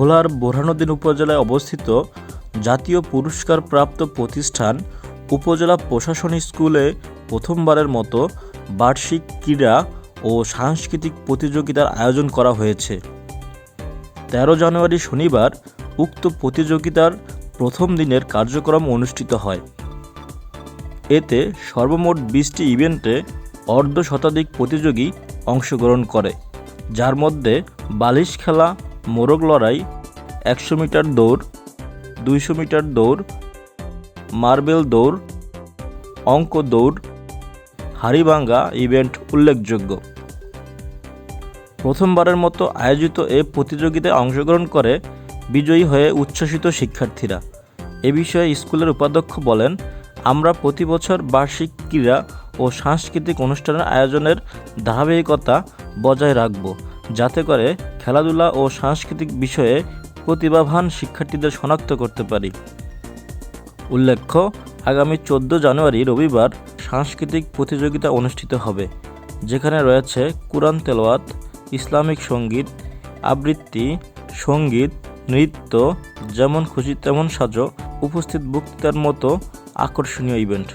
ভোলার বোরহানুদ্দিন উপজেলায় অবস্থিত জাতীয় পুরস্কারপ্রাপ্ত প্রতিষ্ঠান উপজেলা প্রশাসন স্কুলে প্রথমবারের মতো বার্ষিক ক্রীড়া ও সাংস্কৃতিক প্রতিযোগিতার আয়োজন করা হয়েছে। তেরো জানুয়ারি শনিবার উক্ত প্রতিযোগিতার প্রথম দিনের কার্যক্রম অনুষ্ঠিত হয়। এতে সর্বমোট বিশটি ইভেন্টে অর্ধ শতাধিক প্রতিযোগী অংশগ্রহণ করে, যার মধ্যে বালিশ খেলা মোরগ লড়াই, একশো মিটার দৌড়, দুইশো মিটার দৌড়, মার্বেল দৌড়, অঙ্ক দৌড়, হাড়িভাঙ্গা ইভেন্ট উল্লেখযোগ্য। প্রথমবারের মতো আয়োজিত এ প্রতিযোগিতায় অংশগ্রহণ করে বিজয়ী হয়ে উচ্ছ্বসিত শিক্ষার্থীরা। এ বিষয়ে স্কুলের উপাধ্যক্ষ বলেন, আমরা প্রতি বছর বার্ষিক ক্রীড়া ও সাংস্কৃতিক অনুষ্ঠানের আয়োজনের ধারাবাহিকতা বজায় রাখব, যাতে করে খেলাধুলা ও সাংস্কৃতিক বিষয়ে প্রতিভাবান শিক্ষার্থীদের শনাক্ত করতে পারি। উল্লেখ্য, আগামী চোদ্দ জানুয়ারি রবিবার সাংস্কৃতিক প্রতিযোগিতা অনুষ্ঠিত হবে, যেখানে রয়েছে কুরআন তেলাওয়াত, ইসলামিক সংগীত, আবৃত্তি, সংগীত, নৃত্য, যেমন খুশি তেমন সাজো, উপস্থিত বক্তৃতার মতো আকর্ষণীয় ইভেন্ট।